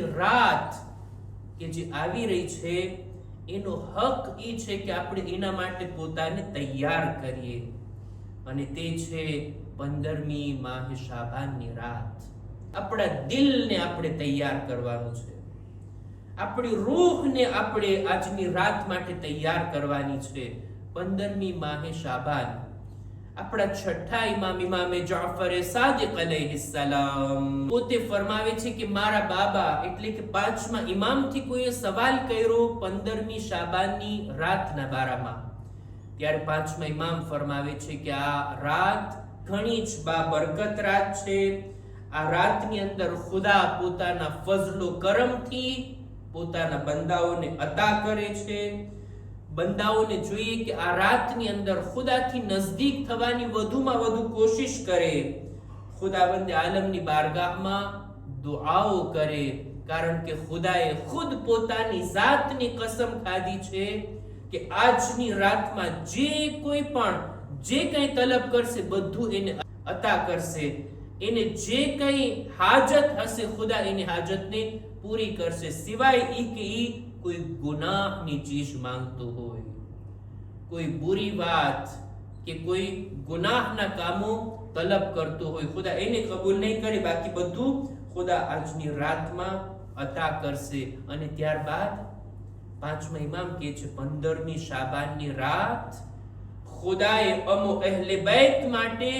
રાત કે જે આવી રહી છે, એનો હક એ છે કે આપણે એના માટે પોતાને તૈયાર કરીએ. અને તે છે પંદરમી માહ શાબાનની રાત. આપણા દિલને આપણે તૈયાર કરવાનું છે. આપણી રૂહને આપણે આજની રાત માટે તૈયાર કરવાની છે. પંદરમી માહે શાબાન. આપણા છઠ્ઠા ઇમામ ઇમામે જાફરે સાદિક સલામ. પોતે ફરમાવે છે કે મારા બાબા એટલે કે પાંચમા ઇમામથી કોઈએ સવાલ કર્યો પંદરમી શાબાનની રાતના બારામાં. ત્યારે પાંચમા ઇમામ ફરમાવે છે કે આ રાત ઘણી જ બા બરકત રાત છે. આ રાતની અંદર ખુદા પોતાના ફઝલો કરમથી પોતાના બંદાઓને અતા કરે છે. બંદાઓને જોઈએ કે આ રાતની અંદર ખુદાથી નજદીક થવાની વધુમાં વધુ કોશિશ કરે. ખુદાબંદ આલમની બારગાહમાં દુઆઓ કરે, કારણ કે ખુદાએ ખુદ પોતાની જાતની કસમ ખાધી છે કે આજની રાતમાં જે કોઈ પણ જે કંઈ તલબ કરશે, બધું એને અતા કરશે. એને જે કંઈ હાજત હશે, ખુદા એની હાજતને પૂરી કરશે. સિવાય ઈ કે ઈ કોઈ ગુનાહની ચીજ માંગતો હોય. કોઈ બુરી વાત કે કોઈ ગુનાહના કામો તલબ કરતો હોય. ખુદા એને કબૂલ નહીં કરે. બાકી બધું ખુદા આજની રાતમાં અતા કરશે. અને ત્યારબાદ પાંચમા ઇમામ કે છે, પંદરમી શાબાનની રાત ખુદાએ અમો અહેલે બેત માટે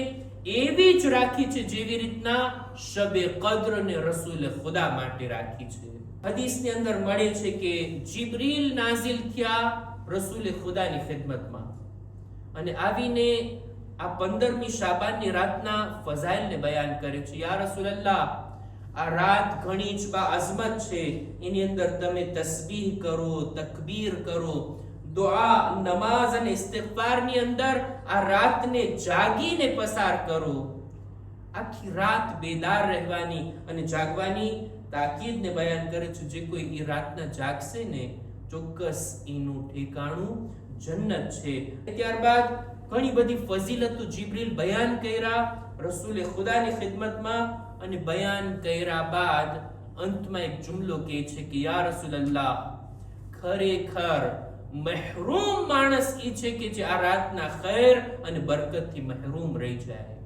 એવી જ રાખી છે જેવી રીતના શબે કદ્ર ને રસૂલ ખુદા માટે રાખી છે. હદીસની અંદર મળે છે કે જીબ્રીલ નાઝિલ થયા રસૂલ ખુદાની ખિદમતમાં. અને આવીને આ પંદરમી શાબાનની રાતના ફઝાઇલને બયાન કરે છે, યા રસૂલલ્લાહ, આ રાત ઘણી જ બા અઝમત છે. એની અંદર તમે તસ્બીહ કરો, તકબીર કરો દુઆ, નમાઝ અને ઇસ્તિગફારની અંદર આ રાતને જાગીને પસાર કરો. આખી રાત બેદાર રહેવાની અને જાગવાની તાકીદને બયાન કરે છે જે કોઈ એ રાતના જાગશે ને, ચોક્કસ એનું ઠેકાણું જન્નત છે. ત્યારબાદ ઘણી બધી ફઝીલતો જીબ્રીલ બયાન કર્યા રસૂલે ખુદાની ખિદમતમાં અને બયાન કર્યા બાદ અંતમાં એક જુમલો કહે છે કે, યા રસૂલલ્લાહ, ખરેખર મહેરૂમ માણસ એ છે કે જે આ રાતના ખૈર અને બરકતથી મહેરૂમ રહી જાય.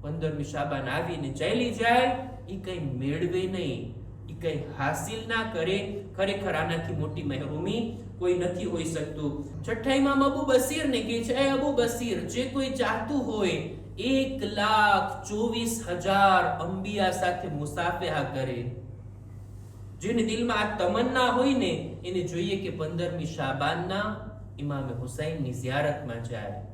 પંદરમી શાબાન આવીને ચાલી જાય એ કઈ મેળવે નહીં. એ કઈ હાસિલ ના કરે. ખરેખર આનાથી મોટી મહેરૂમી કોઈ નથી હોઈ શકતું. છઠ્ઠા ઇમામ અબુ બસીર ને કહે છે અબુ બસીર, જે કોઈ ચાહતું હોય, એક લાખ ચોવીસ હજાર અંબિયા સાથે મુસાફેહા કરે. જેને દિલમાં આ તમન્ના હોય ને, એને જોઈએ કે પંદરમી શાબાનના ઇમામે હુસૈનની ઝિયારતમાં જાય.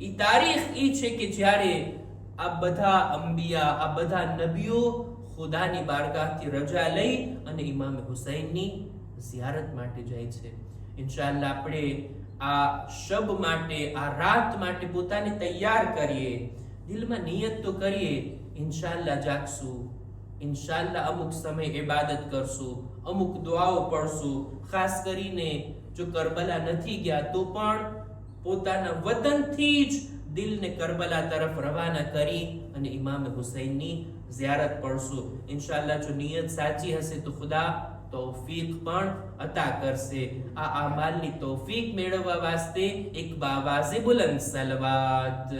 એ તારીખ એ છે કે જ્યારે આ બધા અંબિયા, આ બધા નબીઓ ખુદાની બારગાહથી રજા લઈ અને ઇમામે હુસૈનની ઝિયારત માટે જાય છે. ઇન્શાલ્લાહ આપણે આ શબ માટે, આ રાત માટે પોતાને તૈયાર કરીએ. દિલમાં નિયત તો કરીએ. ઇન્શાલ્લાહ જાગશું. ઇન્શાઅલ્લાહ અમુક સમય ઇબાદત કરશું, અમુક દુઆઓ પડશું. ખાસ કરીને જો કરબલા નથી ગયા, તો પણ પોતાના વતનથી જ દિલને કરબલા તરફ રવાના કરી અને ઇમામ હુસૈનની ઝિયારત પડશું. ઇન્શાઅલ્લાહ જો નિયત સાચી હશે તો ખુદા તૌફીક પણ અતા કરશે. આ અમાલની તૌફીક મેળવવા વાસ્તે એક બાવાઝે બુલંદ સલવાત.